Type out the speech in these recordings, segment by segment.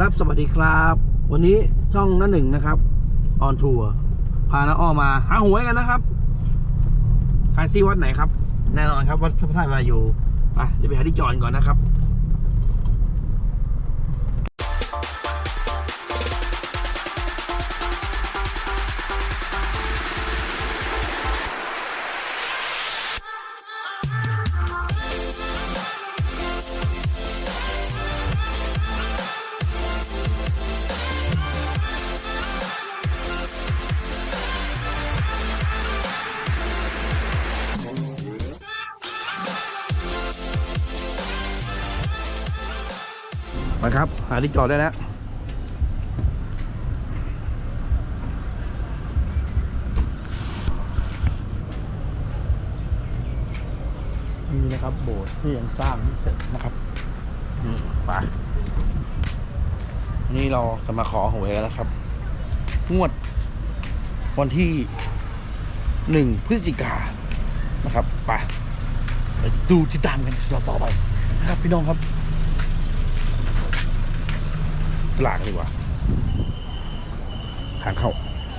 ครับสวัสดีครับ วันนี้ช่องน้าหนึ่งนะครับออนทัวร์พาน้าอ้อมาหาหวยกันนะครับทายซี่วัดไหนครับ แน่นอนครับวัดพระธาตุวายูไปเดี๋ยวไปหาที่จอดก่อนนะครับ มาครับ หาที่จอดได้แล้วนี่นะครับโบสถ์ที่ยังสร้างไม่เสร็จนะครับไปนี่เราจะมาขอหวยแล้วครับ งวด วันที่หนึ่งพฤศจิกานะครับไปไปดูที่ตามกันต่อไปนะครับ พี่น้องครับ ตลาดดีกว่าทางเข้า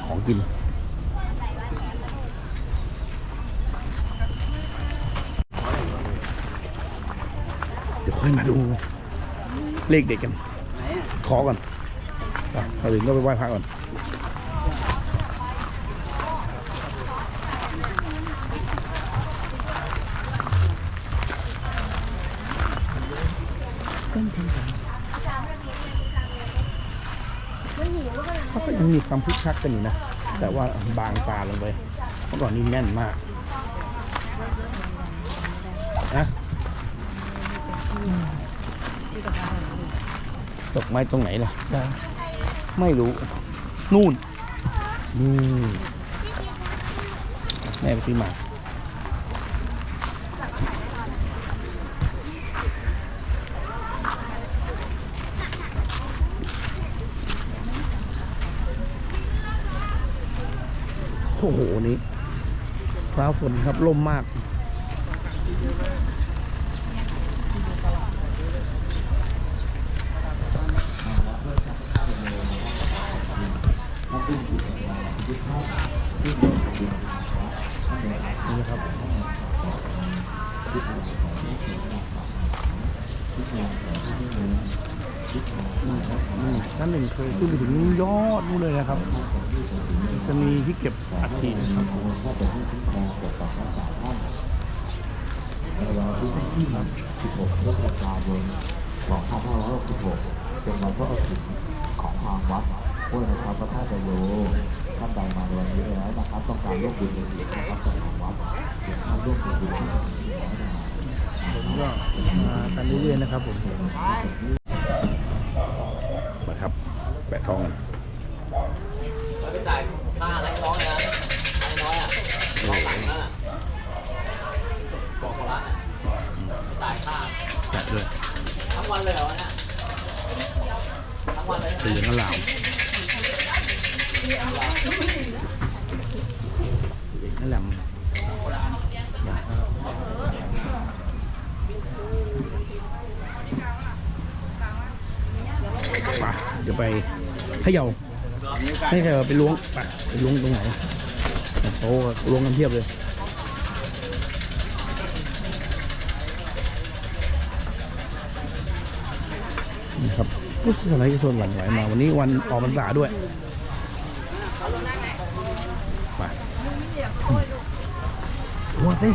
ของกิน เดี๋ยวค่อยมาดูเลขเด็กกัน ขอก่อนอะถ้าถึงก็ไปไหว้พระก่อนเเขาก็ยังมีความคึกคักกันอยู่นะ แต่ว่าบางตาลงไปเมื่อก่อนนี่แน่นมากนะตกไม้ตรงไหนล่ะ ไม่รู้ นู่นนี่แม่ไปซื้อมา โอ้โหนี่ฟ้าฝนครับลมมาก นี่ครับอืมท่า นหนึ่งเคยขึ้นไปถึงยอดนู่นเลยนะครับ จะมีที่เก็บอัฐินะครับในวันที่16พฤศจิกายน2566เป็นวันพระอาทิตย์ของทางวัดผู้ในพระธาตุโยท่านใดมาในวันนี้แล้วนะครับ ต้องการร่วมบุญกับนะครับจากทางวัดเพียงท่านร่วมบุญที่น้อยนะครับผมก็มากันเรื่อยๆนะครับผม ครับ แปะทองกันไปจ่ายค่าอะไรร้องเลยนะอะไรน้อยอะร้องหลังนั่นอะบอกเขาละจ่ายค่าแปะด้วยทั้งวันเลยเหรอวะเนี่ยทั้งวันเลยตีกันลาวนั่นแหละไปเดี๋ยวไปเขย่าให้เขย่าไปล้วงไปไปล้วงตรงไหนโอ้ล้วงกันเทียบเลยนี่ครับรู้สึกอะไรก็ชวนหลั่งไหลมา วันนี้วันออกพรรษาด้วยไปหัวสิ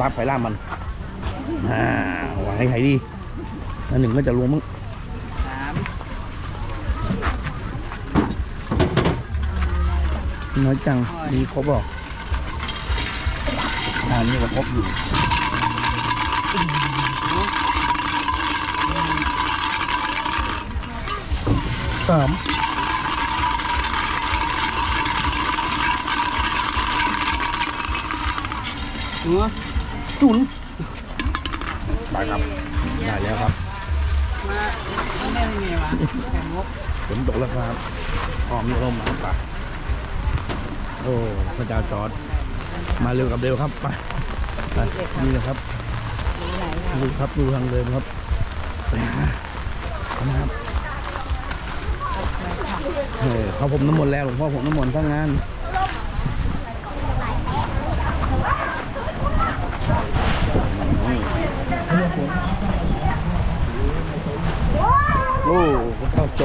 ลาบไข่ลาบมันอ่าวางให้ใครดีอันหนึ่งก็จะรวมมั้ง น้อยจัง มีครบหรออันนี้ก็ครบอยู่สามหัวจุนไปครับ ได้แล้วครับ มม่ฝนตกแล้วครับหอมลมครับป่ะโอ้พระเจ้าจอด มาเร็วกับเร็วครับไปไปนี่นะครับดูครับดูทางเดินครับนะครับเออเขาผมน้ำมนต์แล้วหลวงพ่อผมน้ำมนต์ทั้งงาน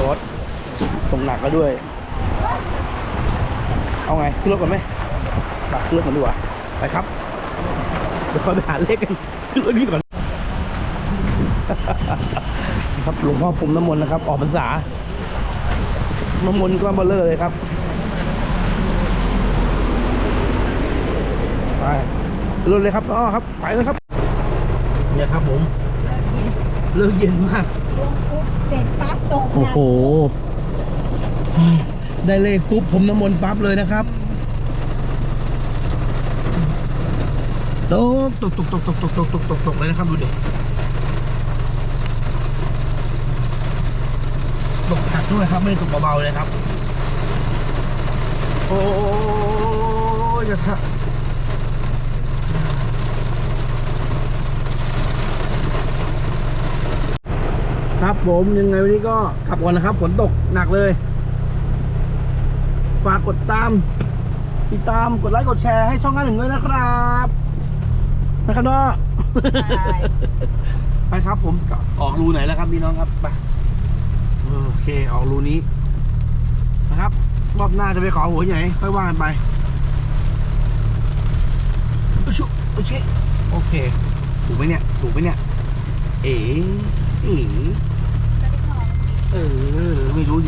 ข้าวจอดส่งหนักแล้วด้วย เอาไงขึ้นรถก่อนไหมปักขึ้นรถก่อนดีกว่าไปครับเดี๋ยวค่อยไปหาเลขกันขึ้นรถนี้ก่อนครับหลวงพ่อพรมน้ำมนต์นะครับ ออกพรรษาน้ำมนต์ก็มาเลอเลยครับไปขึ้นรถเลยครับอ๋อครับไปเลยครับเนี่ยครับผมเลิกเย็นมาก ลงปุ๊บเสร็จปั๊บตกโอ้โห ได้เลขปุ๊บผมน้ำมนต์ปั๊บเลยนะครับตกตกตกตกตกตกตกตกตกตกเลยนะครับดูดิตกหนักด้วยครับ ไม่ได้ตกเบาๆเลยครับ โอ้ยจะทะครับ ผมยังไงวันนี้ก็ขับก่อนนะครับ ฝนตกหนักเลย ฝากกดตาม ติดตามกดไลค์กดแชร์ให้ช่องงานหนึ่งด้วยนะครับนะครับเนาะไปครับผมก็ออกรูไหนแล้วครับพี่น้องครับไปโอเคออกรูนี้นะครับ รอบหน้าจะไปขอหัวที่ไหนค่อยว่ากันไปอุชุอุชิโอเค ถูกไหมเนี่ย ถูกไหมเนี่ย เอ๋เอ๋ ไม่รู้